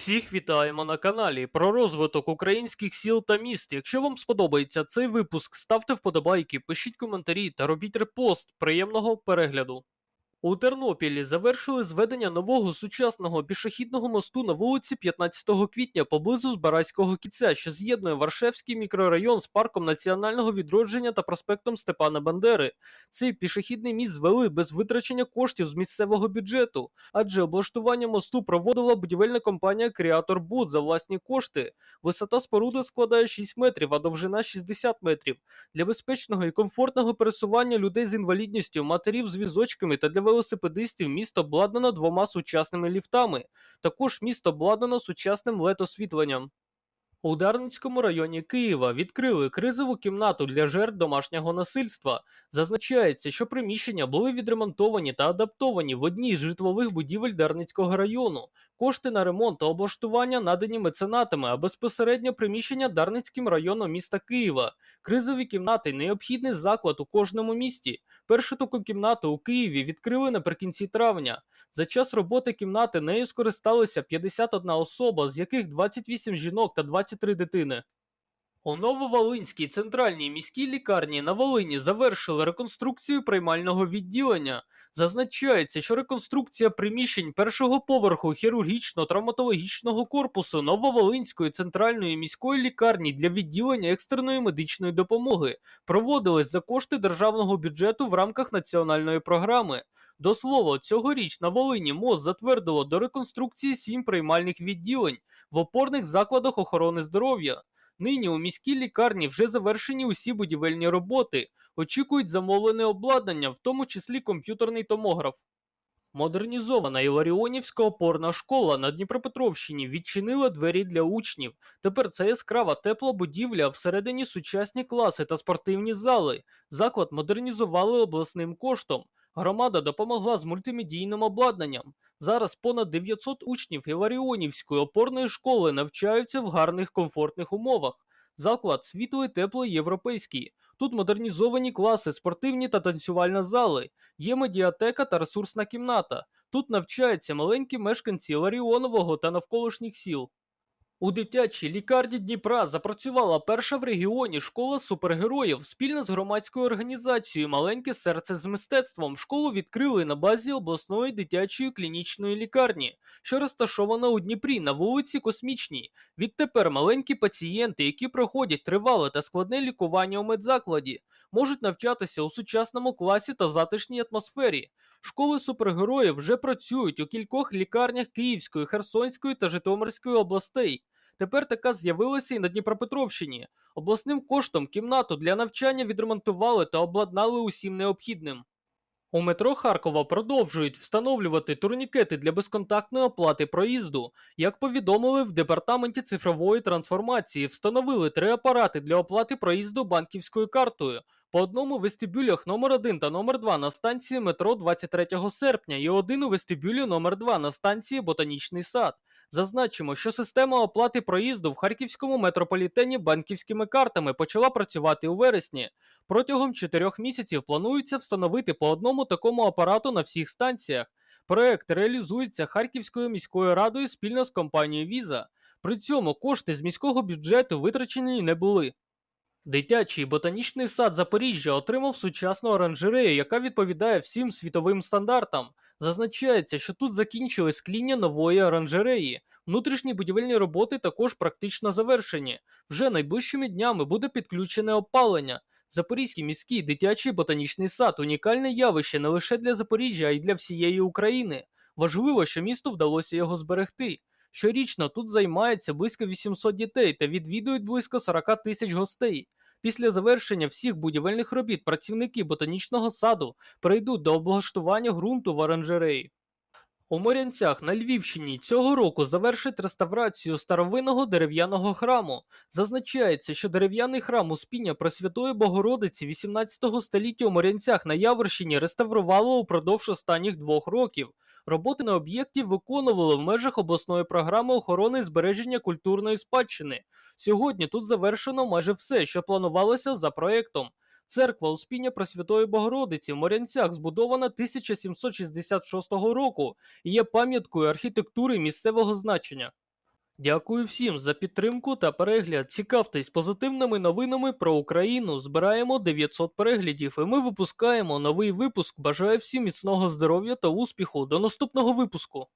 Всіх вітаємо на каналі про розвиток українських сіл та міст. Якщо вам сподобається цей випуск, ставте вподобайки, пишіть коментарі та робіть репост. Приємного перегляду. У Тернопілі завершили зведення нового сучасного пішохідного мосту на вулиці 15 квітня поблизу Збаразького кільця, що з'єднує Варшевський мікрорайон з парком національного відродження та проспектом Степана Бандери. Цей пішохідний міст звели без витрачення коштів з місцевого бюджету, адже облаштування мосту проводила будівельна компанія Creator Boot за власні кошти. Висота споруди складає 6 метрів, а довжина 60 метрів. Для безпечного і комфортного пересування людей з інвалідністю, матерів з візочками та для велосипедистів місто обладнано двома сучасними ліфтами. Також місто обладнано сучасним LED-освітленням. У Дарницькому районі Києва відкрили кризову кімнату для жертв домашнього насильства. Зазначається, що приміщення були відремонтовані та адаптовані в одній з житлових будівель Дарницького району. Кошти на ремонт та облаштування надані меценатами, а безпосередньо приміщення Дарницьким районом міста Києва. Кризові кімнати необхідний заклад у кожному місті. Першу таку кімнату у Києві відкрили наприкінці травня. За час роботи кімнати нею скористалися 51 особа, з яких 28 жінок та 23 дитини. У Нововолинській центральній міській лікарні на Волині завершили реконструкцію приймального відділення. Зазначається, що реконструкція приміщень першого поверху хірургічно-травматологічного корпусу Нововолинської центральної міської лікарні для відділення екстреної медичної допомоги проводилась за кошти державного бюджету в рамках національної програми. До слова, цьогоріч на Волині МОЗ затвердило до реконструкції сім приймальних відділень в опорних закладах охорони здоров'я. Нині у міській лікарні вже завершені усі будівельні роботи. Очікують замовлене обладнання, в тому числі комп'ютерний томограф. Модернізована Іларіонівська опорна школа на Дніпропетровщині відчинила двері для учнів. Тепер це яскрава тепла будівля, всередині сучасні класи та спортивні зали. Заклад модернізували обласним коштом. Громада допомогла з мультимедійним обладнанням. Зараз понад 900 учнів Іларіонівської опорної школи навчаються в гарних комфортних умовах. Заклад світлий, теплий, європейський. Тут модернізовані класи, спортивні та танцювальна зали, є медіатека та ресурсна кімната. Тут навчаються маленькі мешканці Ларіонового та навколишніх сіл. У дитячій лікарні Дніпра запрацювала перша в регіоні школа супергероїв спільно з громадською організацією Маленьке серце з мистецтвом. Школу відкрили на базі обласної дитячої клінічної лікарні, що розташована у Дніпрі на вулиці Космічній. Відтепер маленькі пацієнти, які проходять тривале та складне лікування у медзакладі, можуть навчатися у сучасному класі та затишній атмосфері. Школи супергероїв вже працюють у кількох лікарнях Київської, Херсонської та Житомирської областей. Тепер така з'явилася і на Дніпропетровщині. Обласним коштом кімнату для навчання відремонтували та обладнали усім необхідним. У метро Харкова продовжують встановлювати турнікети для безконтактної оплати проїзду. Як повідомили в департаменті цифрової трансформації, встановили три апарати для оплати проїзду банківською картою. По одному в вестибюлях номер 1 та номер 2 на станції метро 23 серпня і один у вестибюлі номер 2 на станції Ботанічний сад. Зазначимо, що система оплати проїзду в харківському метрополітені банківськими картами почала працювати у вересні. Протягом чотирьох місяців планується встановити по одному такому апарату на всіх станціях. Проект реалізується Харківською міською радою спільно з компанією Віза. При цьому кошти з міського бюджету витрачені не були. Дитячий ботанічний сад Запоріжжя отримав сучасну оранжерею, яка відповідає всім світовим стандартам. Зазначається, що тут закінчили скління нової оранжереї. Внутрішні будівельні роботи також практично завершені. Вже найближчими днями буде підключене опалення. Запорізький міський дитячий ботанічний сад унікальне явище не лише для Запоріжжя, а й для всієї України. Важливо, що місту вдалося його зберегти. Щорічно тут займається близько 800 дітей та відвідують близько 40 тисяч гостей. Після завершення всіх будівельних робіт працівники ботанічного саду перейдуть до облаштування ґрунту в оранжереї. У Морянцях на Львівщині цього року завершать реставрацію старовинного дерев'яного храму. Зазначається, що дерев'яний храм Успіння Пресвятої Богородиці 18 століття у Морянцях на Яворщині реставрувало упродовж останніх двох років. Роботи на об'єкті виконували в межах обласної програми охорони і збереження культурної спадщини. Сьогодні тут завершено майже все, що планувалося за проектом. Церква Успіння Пресвятої Богородиці в Морянцях збудована 1766 року і є пам'яткою архітектури місцевого значення. Дякую всім за підтримку та перегляд. Цікавтесь позитивними новинами про Україну. Збираємо 900 переглядів, і ми випускаємо новий випуск. Бажаю всім міцного здоров'я та успіху. До наступного випуску.